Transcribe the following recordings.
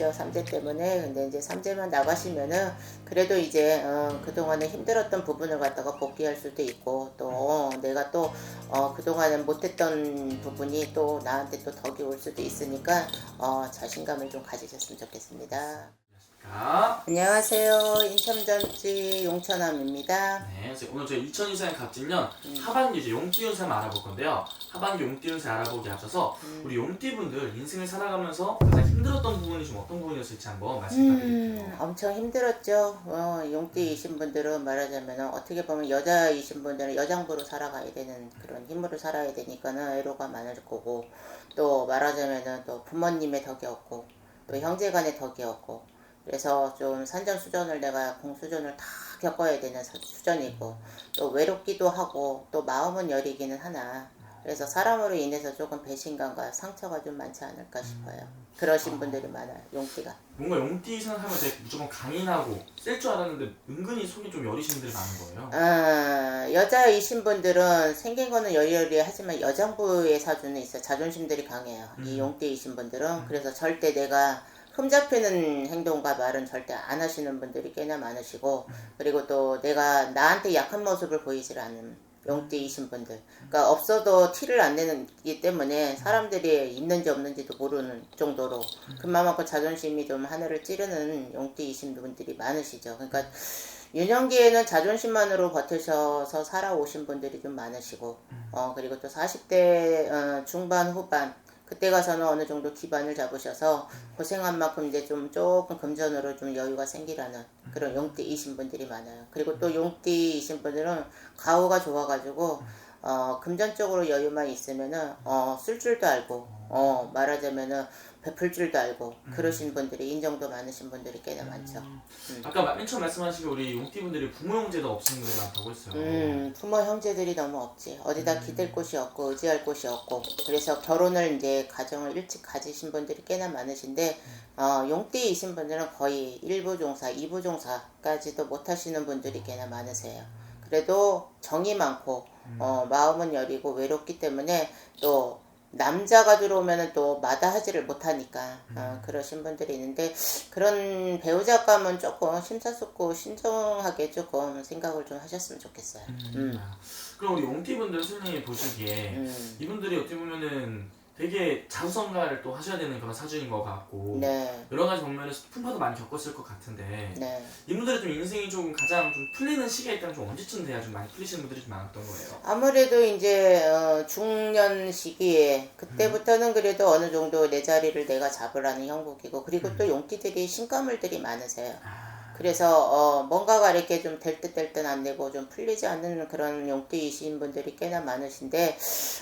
있죠. 삼재 때문에. 근데 이제 삼재만 나가시면은 그래도 이제 어, 그동안에 힘들었던 부분을 갖다가 복귀할 수도 있고 또 어, 내가 또 어, 그동안에 못했던 부분이 또 나한테 또 덕이 올 수도 있으니까 어, 자신감을 좀 가지셨으면 좋겠습니다. 자, 안녕하세요. 인천전지 용천함입니다. 네, 오늘 저희 2024년 갑진년 음. 하반기 이제 용띠 운세 한번 알아볼 건데요. 하반기 용띠 운세 알아보기 앞서서 음. 우리 용띠분들 인생을 살아가면서 가장 힘들었던 부분이 좀 어떤 부분이었을지 한번 말씀 부탁드릴게요. 음, 엄청 힘들었죠. 어, 용띠이신 분들은 말하자면 어떻게 보면 여자이신 분들은 여장부로 살아가야 되는 그런 힘으로 살아야 되니까는 애로가 많을 거고 또 말하자면은 또 부모님의 덕이 없고 또 형제간의 덕이 없고 그래서 좀 산전수전을 내가 공수전을 다 겪어야 되는 사- 수전이고 또 외롭기도 하고 또 마음은 여리기는 하나 그래서 사람으로 인해서 조금 배신감과 상처가 좀 많지 않을까 싶어요. 그러신 분들이 많아요. 용띠가. 뭔가 용띠 생각하면 되게 무조건 강인하고 셀 줄 알았는데 은근히 속이 좀 여리신 분들이 많은 거예요. 아, 여자이신 분들은 생긴 거는 여리여리 하지만 여장부의 사주는 있어요. 자존심들이 강해요. 이 음. 용띠이신 분들은. 그래서 절대 내가 흠잡히는 행동과 말은 절대 안 하시는 분들이 꽤나 많으시고, 그리고 또 내가 나한테 약한 모습을 보이질 않는 용띠이신 분들. 그러니까 없어도 티를 안 내기 때문에 사람들이 있는지 없는지도 모르는 정도로 그만큼 자존심이 좀 하늘을 찌르는 용띠이신 분들이 많으시죠. 그러니까 유년기에는 자존심만으로 버티셔서 살아오신 분들이 좀 많으시고, 어, 그리고 또 40대 어, 중반, 후반, 그때 가서는 어느 정도 기반을 잡으셔서 고생한 만큼 이제 좀 조금 금전으로 좀 여유가 생기라는 그런 용띠이신 분들이 많아요. 그리고 또 용띠이신 분들은 가오가 좋아가지고, 어, 금전적으로 여유만 있으면은, 어, 쓸 줄도 알고, 어, 말하자면은 베풀 줄도 알고, 그러신 분들이, 인정도 많으신 분들이 꽤나 많죠. 음. 아까 맨 처음 말씀하신 게 우리 용띠분들이 부모 형제도 없으신 분들이 많다고 했어요. 음, 부모 형제들이 너무 없지. 어디다 기댈 곳이 없고 의지할 곳이 없고. 그래서 결혼을 이제 가정을 일찍 가지신 분들이 꽤나 많으신데 어, 용띠이신 분들은 거의 일부 종사, 이부 종사까지도 못 하시는 분들이 꽤나 많으세요. 그래도 정이 많고 어, 마음은 여리고 외롭기 때문에 또 남자가 들어오면은 또 마다하지를 못하니까 어, 그러신 분들이 있는데 그런 배우자감은 조금 심사숙고 신중하게 조금 생각을 좀 하셨으면 좋겠어요. 음. 아, 그럼 우리 용띠분들 선생님이 보시기에 음. 이분들이 어떻게 보면은 되게 자수성가를 또 하셔야 되는 그런 사주인 것 같고 네, 여러 가지 방면에서 풍파도 많이 겪었을 것 같은데 네. 이분들의 좀 인생이 좀 가장 좀 풀리는 시기가 있다면 좀 언제쯤 돼야 좀 많이 풀리시는 분들이 좀 많았던 거예요. 아무래도 이제 어, 중년 시기에 그때부터는 그래도 어느 정도 내 자리를 내가 잡으라는 형국이고 그리고 또 용띠들이 신가물들이 많으세요. 아, 그래서 어, 뭔가가 이렇게 좀 될 듯 될 듯 안 되고 좀 풀리지 않는 그런 용띠이신 분들이 꽤나 많으신데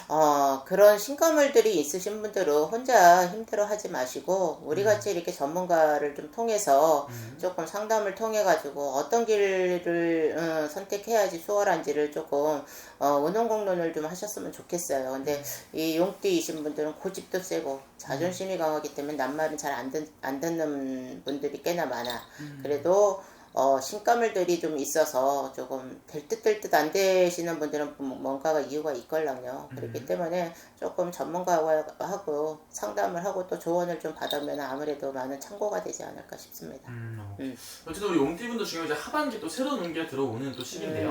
어, 그런 신가물들이 있으신 분들은 혼자 힘들어하지 마시고 우리 같이 이렇게 전문가를 좀 통해서 음. 조금 상담을 통해 가지고 어떤 길을 어, 선택해야지 수월한지를 조금 어, 의논공론을 좀 하셨으면 좋겠어요. 근데 이 용띠이신 분들은 고집도 세고 자존심이 강하기 때문에 남 말은 잘안안 듣는 분들이 꽤나 많아. 그래도 어, 신가물들이 좀 있어서 조금 될 듯 될 듯 안 되시는 분들은 뭐- 뭔가가 이유가 있걸랑요. 그렇기 때문에 조금 전문가하고 상담을 하고 또 조언을 좀 받으면 아무래도 많은 참고가 되지 않을까 싶습니다. 음, 어. 음. 어쨌든 우리 용띠분들 중에 이제 하반기 또 새로운 운기가 들어오는 또 시기인데요.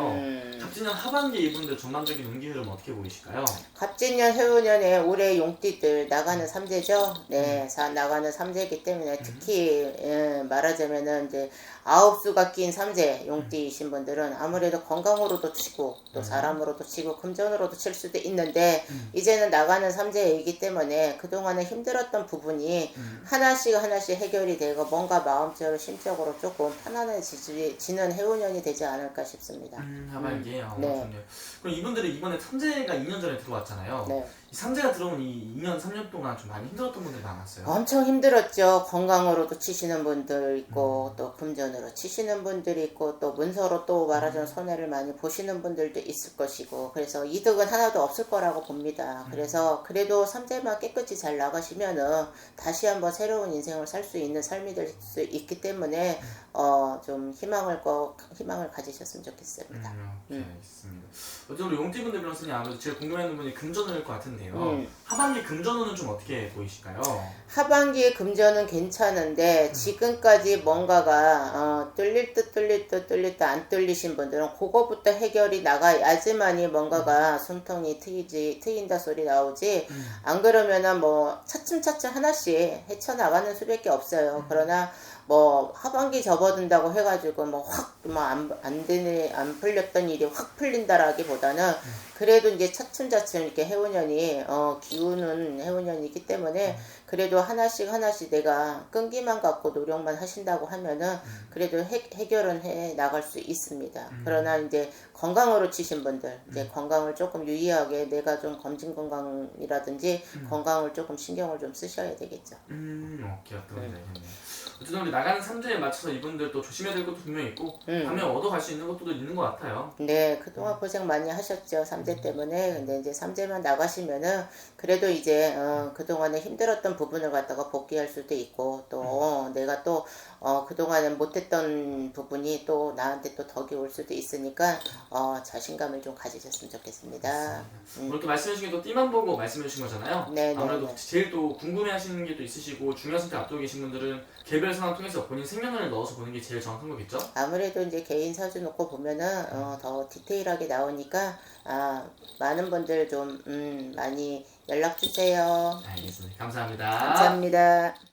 음. 갑진년 하반기 이분들 전반적인 운기 흐름 어떻게 보이실까요? 갑진년 해운년에 올해 용띠들 나가는 삼재죠. 네, 사- 나가는 삼재이기 때문에 특히 예, 말하자면은 이제 아홉 수가 낀 삼재 용띠이신 분들은 아무래도 건강으로도 치고 또 사람으로도 치고 금전으로도 칠 수도 있는데 이제는 나가는 삼재이기 때문에 그동안에 힘들었던 부분이 하나씩 하나씩 해결이 되고 뭔가 마음적으로 심적으로 조금 편안해지는 해운년이 되지 않을까 싶습니다. 음, 하반기에 어, 네. 그럼 이분들이 이번에 삼재가 2년 전에 들어왔잖아요. 네. 이 삼재가 들어온 이 2년 3년 동안 좀 많이 힘들었던 분들이 많았어요. 엄청 힘들었죠. 건강으로도 치시는 분들 있고 또 금전으로 치시는 분들이 있고 또 문서로 또 말하자면 손해를 많이 보시는 분들도 있을 것이고 그래서 이득은 하나도 없을 거라고 봅니다. 그래서 그래도 삼재만 깨끗이 잘 나가시면은 다시 한번 새로운 인생을 살 수 있는 삶이 될 수 있기 때문에 어 좀 희망을 거 희망을 가지셨으면 좋겠습니다. 음, 오케이, 알겠습니다. 어쨌든 우리 용띠분들 변호사님 아무래도 제일 궁금해하는 분이 금전일 것 같은데 요. 음. 하반기 금전운은 좀 어떻게 보이실까요? 하반기에 금전은 괜찮은데 지금까지 뭔가가 어, 뚫릴 듯 뚫릴 듯 뚫릴 듯 안 뚫리신 분들은 그거부터 해결이 나가야지만이 뭔가가 숨통이 트이지 트인다 소리 나오지 안 그러면은 뭐 차츰차츰 하나씩 헤쳐나가는 수밖에 없어요. 그러나 뭐 하반기 접어든다고 해가지고 뭐 확뭐안안 되네 안 풀렸던 일이 확 풀린다라기보다는 그래도 이제 차츰차츰 이렇게 해운년이 어 기우는 해운년이기 때문에 그래도 하나씩 하나씩 내가 끈기만 갖고 노력만 하신다고 하면은 그래도 해, 해결은 해 나갈 수 있습니다. 그러나 이제 건강으로 치신 분들 이제 건강을 조금 유의하게 내가 좀 검진 건강이라든지 건강을 조금 신경을 좀 쓰셔야 되겠죠. 음, 오케이 어떤 건지 알겠네요. 어쨌든 우리 나가는 3주에 맞춰서 이분들 또 조심해야 될 것도 분명히 있고 음. 반면 얻어갈 수 있는 것도 있는 것 같아요. 네, 그동안 고생 많이 하셨죠. 삼재 때문에. 근데 이제 삼재만 나가시면은 그래도 이제 어, 그동안에 힘들었던 부분을 갖다가 복귀할 수도 있고 또 어, 내가 또 어, 그동안에 못했던 부분이 또 나한테 또 덕이 올 수도 있으니까 어, 자신감을 좀 가지셨으면 좋겠습니다. 뭐 이렇게 말씀해 주신 게 또 띠만 보고 말씀해 주신 거잖아요. 네, 네, 아무래도 네. 제일 또 궁금해 하시는 게 또 있으시고 중요한 선택 앞두고 계신 분들은 개별 상황 통해서 본인 생년월일 넣어서 보는 게 제일 정확한 거겠죠? 아무래도 이제 개인 사주 놓고 보면은 어, 더 디테일하게 나오니까 아, 많은 분들 좀 음, 많이 연락 주세요. 알겠습니다. 감사합니다. 감사합니다.